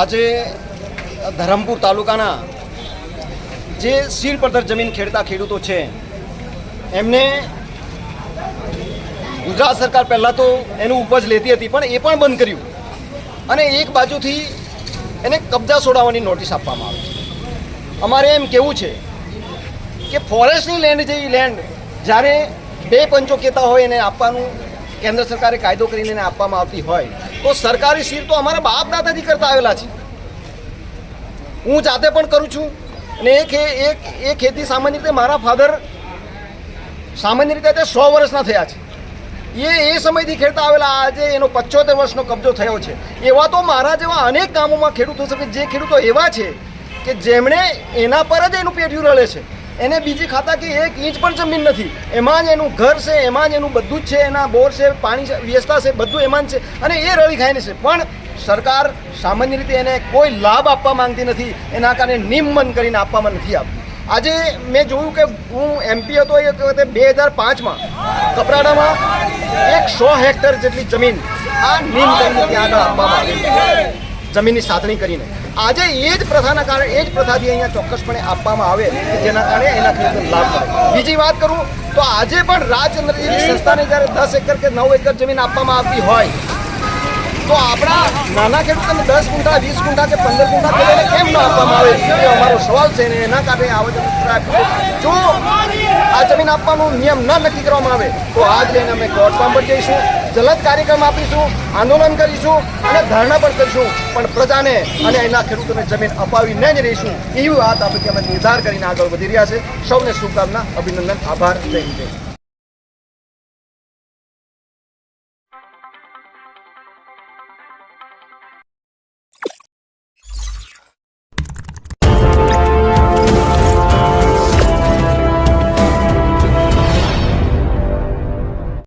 આજે ધરમપુર તાલુકાના જે સીડ પડતર જમીન ખેડતા ખેડૂતો છે, એમને ગુજરાત સરકાર પહેલાં તો એનું ઉપજ લેતી હતી, પણ એ પણ બંધ કર્યું. અને એક બાજુથી એને કબજા છોડાવવાની નોટિસ આપવામાં આવી અમારે એમ કેવું છે કે ફોરેસ્ટની લેન્ડ જેવી લેન્ડ, જ્યારે બે પંચો કહેતા હોય એને આપવાનું, કેન્દ્ર સરકારે કાયદો કરીને એને આપવામાં આવતી હોય તો સરકારી શિર તો અમારા બાપ દાદાજી કરતા આવેલા છે. હું જાતે પણ કરું છું અને એ એક એ ખેતી સામાન્ય રીતે મારા ફાધર સામાન્ય રીતે તે સો વર્ષના થયા છે. એ એ સમયથી ખેડતા આવેલા આજે એનો પચોતેર વર્ષનો કબજો થયો છે. એવા તો મારા જેવા અનેક ગામોમાં ખેડૂતો છે જે ખેડૂતો એવા છે કે જેમણે એના પર જ એનું પેઢિયું રળે છે. એને બીજી ખાતા કે એક ઇંચ પણ જમીન નથી. એમાં જ એનું ઘર છે, એમાં જ એનું બધું જ છે, એના બોર છે, પાણી છે, વ્યવસ્થા છે, બધું એમાં જ છે. અને એ રળી ખાઈને છે. પણ સરકાર સામાન્ય રીતે એને કોઈ લાભ આપવા માંગતી નથી. એના કારણે નિમમન કરીને આપવામાં નથી આપતી આજે મેં જોયું કે હું એમપી હતો એ વખતે બે હજાર પાંચમાં કપરાડામાં એક સો હેક્ટર જેટલી જમીન આ નીમ કરીને ત્યાં આગળ આપવામાં આવી. જમીનની સાતણી કરીને. આજે એ જ પ્રથાના કારણે, એ જ પ્રથાથી અહીંયા ચોક્કસપણે આપવામાં આવે કે જેના કારણે એના ખેડૂતોને લાભ મળે. બીજી વાત કરું તો આજે પણ રાજચંદ્ર જેવી સંસ્થાને જ્યારે દસ એકર કે નવ એકર જમીન આપવામાં આવતી હોય તો આપણા નાના ખેડૂતોને દસ કુંટા વીસ કુંટા કે પંદર કુંટા ખેડૂતોને કેમ ન આપવામાં આવે? એ અમારો સવાલ છે ને એના કારણે આવેદન જો આ જમીન આપવાનો નિયમ ન નક્કી કરવામાં આવે, તો આજ લઈને અમે કોર્ટમાં પણ જઈશું, જલદ કાર્યક્રમ આપીશું, આંદોલન કરીશું અને ધરણા પણ કરીશું. પણ પ્રજાને અને એના ખેડૂતોને જમીન અપાવીને જ રહીશું. એવી વાત આપણે અમે નિર્ધાર કરીને આગળ વધી રહ્યા છે. સૌને શુભકામના, અભિનંદન, આભાર, જય હિન્દ.